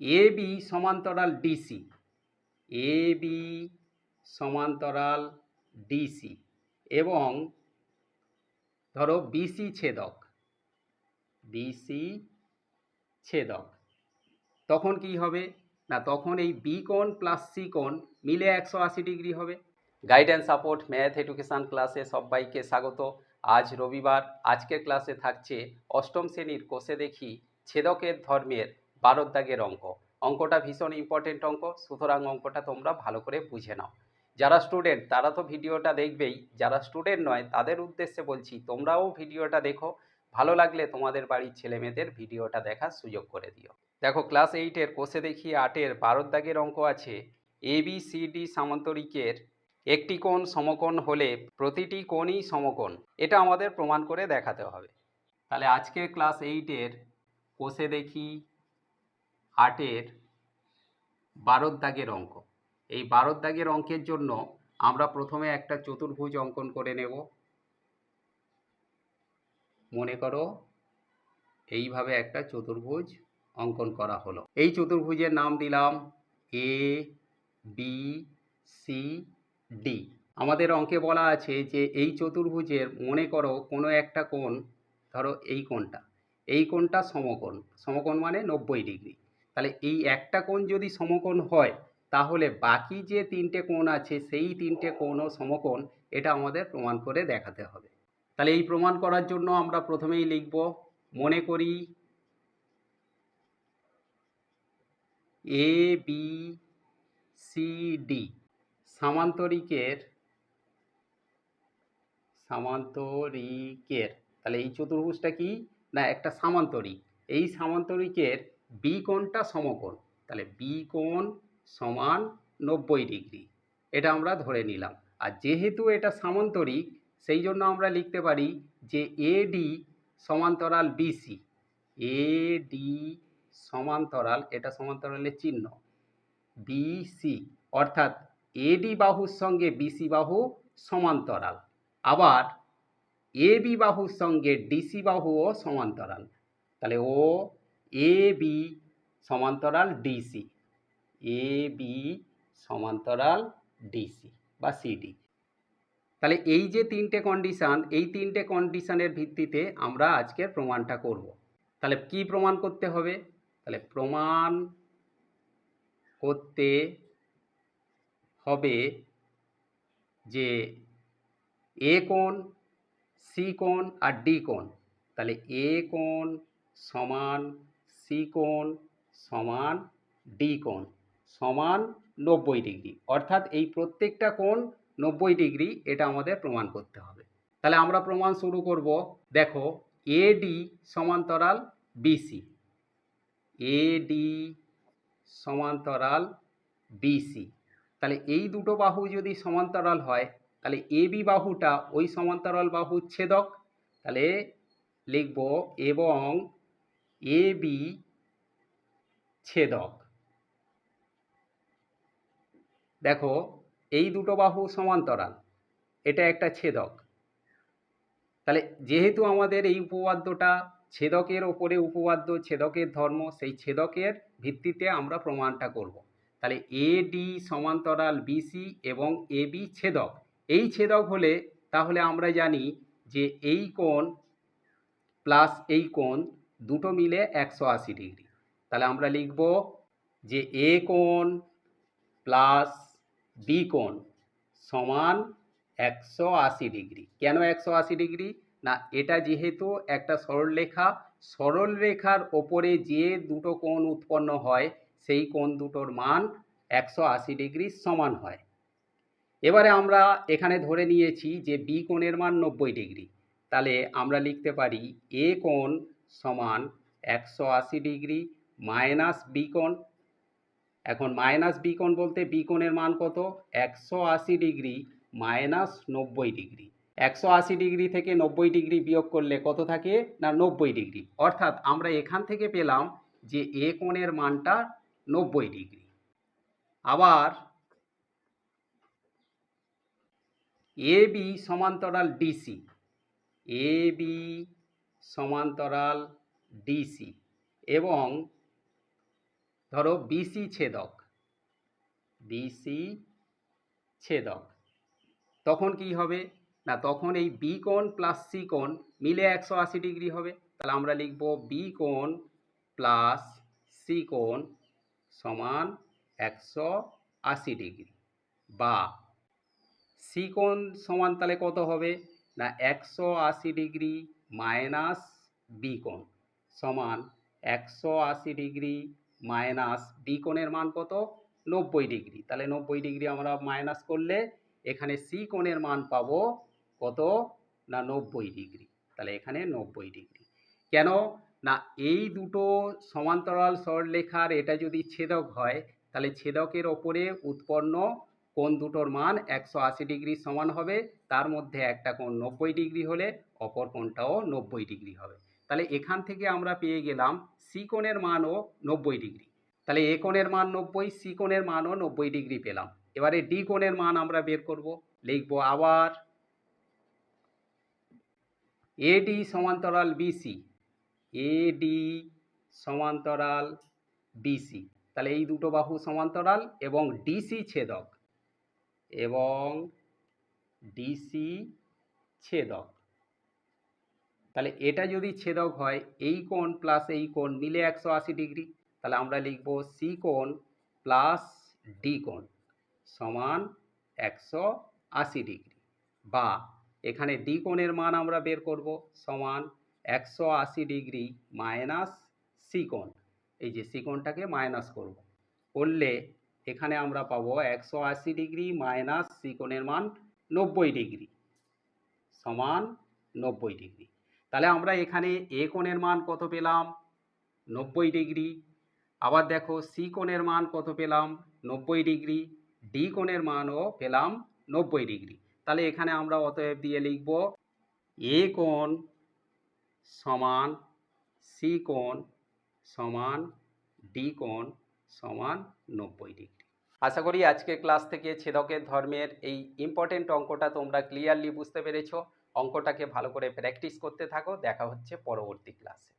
এ B সমান্তরাল DC A B সমান্তরাল DC এবং ধরো বিসি ছেদক। বিসি ছেদক। তখন কি হবে? না, তখন এই বি কোণ প্লাস সি কোণ মিলে একশো আশি ডিগ্রি হবে। গাইডেন্স সাপোর্ট ম্যাথ এডুকেশান ক্লাসে সবাইকে স্বাগত। আজ রবিবার, আজকের ক্লাসে থাকছে অষ্টম শ্রেণির কোষে দেখি ছেদকের ধর্মের বারোর দাগের অঙ্ক। অঙ্কটা ভীষণ ইম্পর্টেন্ট অঙ্ক, সুতরাং অঙ্কটা তোমরা ভালো করে বুঝে নাও। যারা স্টুডেন্ট তারা তো ভিডিওটা দেখবেই। যারা স্টুডেন্ট নয়, তাদের উদ্দেশ্যে বলছি, তোমরাও ভিডিওটা দেখো। ভালো লাগলে তোমাদের বাড়ির ছেলে মেয়েদের ভিডিওটা দেখার সুযোগ করে দিও। দেখো ক্লাস এইটের কোষে দেখি আটের বারোর দাগের অঙ্ক আছে। এ বি সি ডি সামান্তরিকের একটি কোণ সমকোণ হলে প্রতিটি কোণই সমকোণ। এটা আমাদের প্রমাণ করে দেখাতে হবে। তাহলে আজকের ক্লাস এইটের কোষে দেখি আটের বারোর দাগের অঙ্ক। এই বারোর দাগের অঙ্কের জন্য আমরা প্রথমে একটা চতুর্ভুজ অঙ্কন করে নেব। মনে করো এইভাবে একটা চতুর্ভুজ অঙ্কন করা হলো। এই চতুর্ভুজের নাম দিলাম এ বি সি ডি আমাদের অঙ্কে বলা আছে যে এই চতুর্ভুজের মনে করো কোনো একটা কোণ, ধরো এই কোণটা এই কোণটা সমকোণ সমকোণ মানে নব্বই ডিগ্রি। তাহলে এই একটা কোণ যদি সমকোণ হয়, তাহলে বাকি যে তিনটে কোণ আছে, সেই তিনটে কোণও সমকোণ, এটা আমাদের প্রমাণ করে দেখাতে হবে। তাহলে এই প্রমাণ করার জন্য আমরা প্রথমেই লিখব, মনে করি এ বি সি ডি সামান্তরিকের সামান্তরিকের, তাহলে এই চতুর্ভুজটা কি? না, একটা সামান্তরিক। এই সামান্তরিকের বি কোণটা সমকোণ। তাহলে বি কোণ সমান নব্বই ডিগ্রি। এটা আমরা ধরে নিলাম। আর যেহেতু এটা সামান্তরিক, সেই জন্য আমরা লিখতে পারি যে এডি সমান্তরাল বিসি। এডি সমান্তরাল, এটা সমান্তরালের চিহ্ন। বিসি, অর্থাৎ এডি বাহুর সঙ্গে বিসি বাহু সমান্তরাল। আবার এবি বাহুর সঙ্গে ডিসি বাহুও সমান্তরাল। তাহলে ও এ বি সমান্তরাল ডিসি এ বি সমান্তরাল ডিসি বা সিডি তাহলে এই যে তিনটে কন্ডিশান এই তিনটে কন্ডিশানের ভিত্তিতে আমরা আজকের প্রমাণটা করব। তাহলে কি প্রমাণ করতে হবে? তাহলে প্রমাণ করতে হবে যে এ কোণ সি কোণ আর ডি কোণ। তাহলে এ কোণ সমান সি কোণ সমান ডি কোণ সমান নব্বই ডিগ্রি। অর্থাৎ এই প্রত্যেকটা কোণ নব্বই ডিগ্রি, এটা আমাদের প্রমাণ করতে হবে। তাহলে আমরা প্রমাণ শুরু করব। দেখো এডি সমান্তরাল বিসি এডি সমান্তরাল বিসি তাহলে এই দুটো বাহু যদি সমান্তরাল হয়, তাহলে এ বি বাহুটা ওই সমান্তরাল বাহু ছেদক। তাহলে লিখব এবং এ বি ছেদক। দেখো, এই দুটো বাহু সমান্তরাল, এটা একটা ছেদক। তাহলে যেহেতু আমাদের এই উপপাদ্যটা ছেদকের ওপরে উপপাদ্য, ছেদকের ধর্ম, সেই ছেদকের ভিত্তিতে আমরা প্রমাণটা করব। তাহলে এ ডি সমান্তরাল বিসি এবং এ বি ছেদক। এই ছেদক হলে তাহলে আমরা জানি যে এই কোণ প্লাস এই কোণ দুটো মিলে একশো আশি ডিগ্রি। তাহলে আমরা লিখব যে এ কোণ প্লাস বি কোণ সমান একশো আশি ডিগ্রি। কেন একশো আশি ডিগ্রি? না, এটা যেহেতু একটা সরলরেখা সরলরেখার ওপরে যে দুটো কোণ উৎপন্ন হয়, সেই কোণ দুটোর মান একশো আশি ডিগ্রি সমান হয়। এবারে আমরা এখানে ধরে নিয়েছি যে বি কোণের মান নব্বই ডিগ্রি। তাহলে আমরা লিখতে পারি এ কোণ সমান একশো আশি ডিগ্রি মাইনাস বি কোণ এখন মাইনাস বি কোণ বলতে বি কোণের মান কত? একশো আশি ডিগ্রি মাইনাস নব্বই ডিগ্রি। একশো আশি ডিগ্রি থেকে নব্বই ডিগ্রি বিয়োগ করলে কত থাকে? না, নব্বই ডিগ্রি। অর্থাৎ আমরা এখান থেকে পেলাম যে এ কোণের মানটা নব্বই ডিগ্রি। আবার এ বি সমান্তরাল ডিসি এ বি সমান্তরাল ডিসি এবং ধরো বিসি ছেদক বিসি ছেদক। তখন কি হবে? না, তখন এই বি কোণ প্লাস সি কোণ মিলে একশো আশি ডিগ্রি হবে। তাহলে আমরা লিখব বি কোণ প্লাস সি কোণ সমান একশো আশি ডিগ্রি বা সি কোণ সমান তাহলে কত হবে? না, একশো আশি ডিগ্রি মাইনাস বি কোণ সমান একশো আশি ডিগ্রি মাইনাস বি কোণের মান কত? নব্বই ডিগ্রি। তাহলে নব্বই ডিগ্রি আমরা মাইনাস করলে এখানে সি কোণের মান পাবো কত? না, নব্বই ডিগ্রি। তাহলে এখানে নব্বই ডিগ্রি। কেন? না, এই দুটো সমান্তরাল সরলরেখার এটা যদি ছেদক হয়, তাহলে ছেদকের ওপরে উৎপন্ন কোণ দুটোর মান একশো আশি ডিগ্রি সমান হবে, তার মধ্যে একটা কোণ নব্বই ডিগ্রি হলে অপর কোণটাও নব্বই ডিগ্রি হবে। তাহলে এখান থেকে আমরা পেয়ে গেলাম সি কোণের মানও নব্বই ডিগ্রি। তাহলে এ কোণের মান নব্বই সি কোণের মানও নব্বই ডিগ্রি পেলাম। এবারে ডি কোণের মান আমরা বের করব, লিখব আবার এডি সমান্তরাল বিসি এডি সমান্তরাল বিসি তাহলে এই দুটো বাহু সমান্তরাল এবং ডিসি ছেদক। এবং ডিসি ছেদক। তাহলে এটা যদি ছেদক হয়, এই কোণ প্লাস এই কোণ মিলে একশো আশি ডিগ্রি, তাহলে আমরা লিখব সি কোণ প্লাস ডি কোণ সমান একশো আশি ডিগ্রি। বা এখানে ডি কোণের মান আমরা বের করব সমান একশো আশি ডিগ্রি মাইনাস সি কোণ। এই যে সি কোণটাকে মাইনাস করব। করলে এখানে আমরা পাবো একশো আশি ডিগ্রি মাইনাস সি মান নব্বই ডিগ্রি সমান নব্বই ডিগ্রি। তাহলে আমরা এখানে এ কোণের মান কত পেলাম? নব্বই ডিগ্রি। আবার দেখো সি কোণের মান কত পেলাম? নব্বই ডিগ্রি। ডি কোণের মানও পেলাম নব্বই ডিগ্রি। তাহলে এখানে আমরা অতএব দিয়ে লিখব এ কোণ সমান সি কোণ সমান ডি কোণ সমান নব্বই ডিগ্রি। আশা করি আজকের ক্লাস থেকে ছেদকের ধর্মের এই ইম্পর্টেন্ট অঙ্কটা তোমরা ক্লিয়ারলি বুঝতে পেরেছ। অঙ্কটাকে ভালো করে প্র্যাকটিস করতে থাকো। দেখা হচ্ছে পরবর্তী ক্লাসে